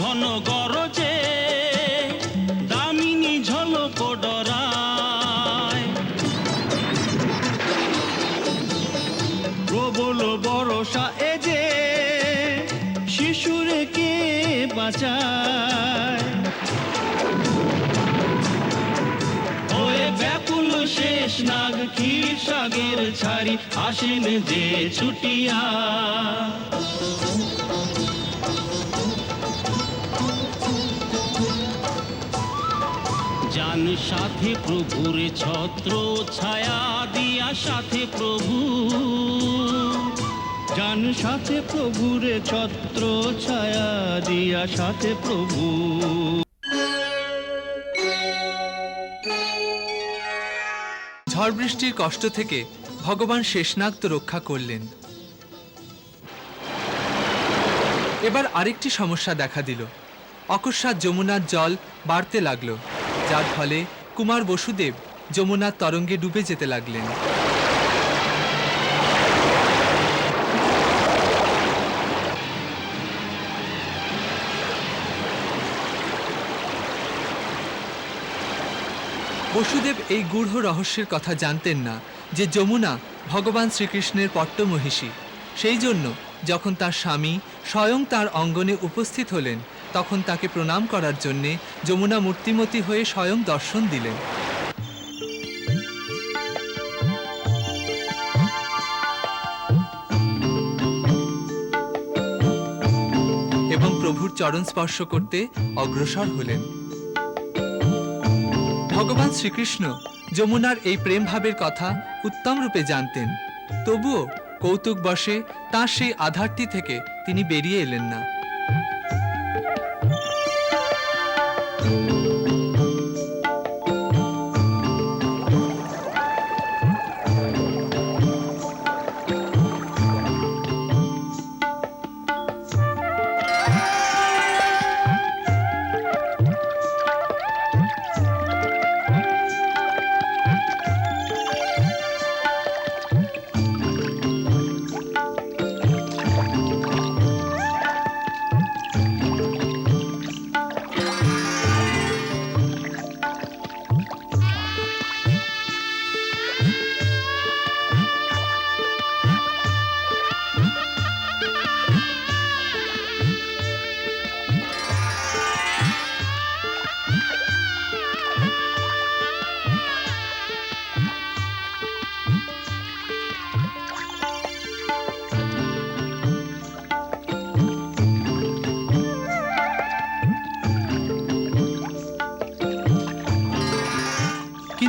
ঘন গরজে, দামিনী ঝলক ডরায় প্রবল বরসা এ যে শিশুরে কে বাঁচায়? ওয়ে ব্যাকুল শেষ নাগ ক্ষীর সাগের ছাড়ি, আসেন যে ছুটিয়া। জান সাথে প্রভুর ছত্র, ছায়া দিয়া সাথে প্রভু। জান সাথে প্রভুর ছত্র, ছায়া দিয়া সাথে প্রভু। ঝড় বৃষ্টির কষ্ট থেকে ভগবান শেষনাগ তো রক্ষা করলেন। এবার আরেকটি সমস্যা দেখা দিল। অকস্মাৎ যমুনার জল বাড়তে লাগল। যার ফলে কুমার বসুদেব যমুনার তরঙ্গে ডুবে যেতে লাগলেন। বসুদেব এই গূঢ় রহস্যের কথা জানতেন না যে যমুনা ভগবান শ্রীকৃষ্ণের পট্টমহিষী। সেই জন্য যখন তার স্বামী স্বয়ং তার অঙ্গনে উপস্থিত হলেন তখন তাকে প্রণাম করার জন্যে যমুনা মূর্তিমতি হয়ে স্বয়ং দর্শন দিলেন। এবং প্রভুর চরণ স্পর্শ করতে অগ্রসর হলেন। ভগবান শ্রীকৃষ্ণ যমুনার এই প্রেম ভাবের কথা উত্তম রূপে জানতেন। তবুও কৌতুক বশে তাঁর সেই আধারটি থেকে তিনি বেরিয়ে এলেন না। thank you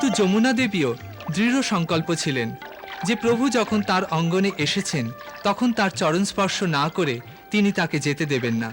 কিন্তু যমুনা দেবীও দৃঢ় সংকল্প ছিলেন যে প্রভু যখন তার অঙ্গনে এসেছেন, তখন তার চরণ স্পর্শ না করে তিনি তাকে যেতে দেবেন না।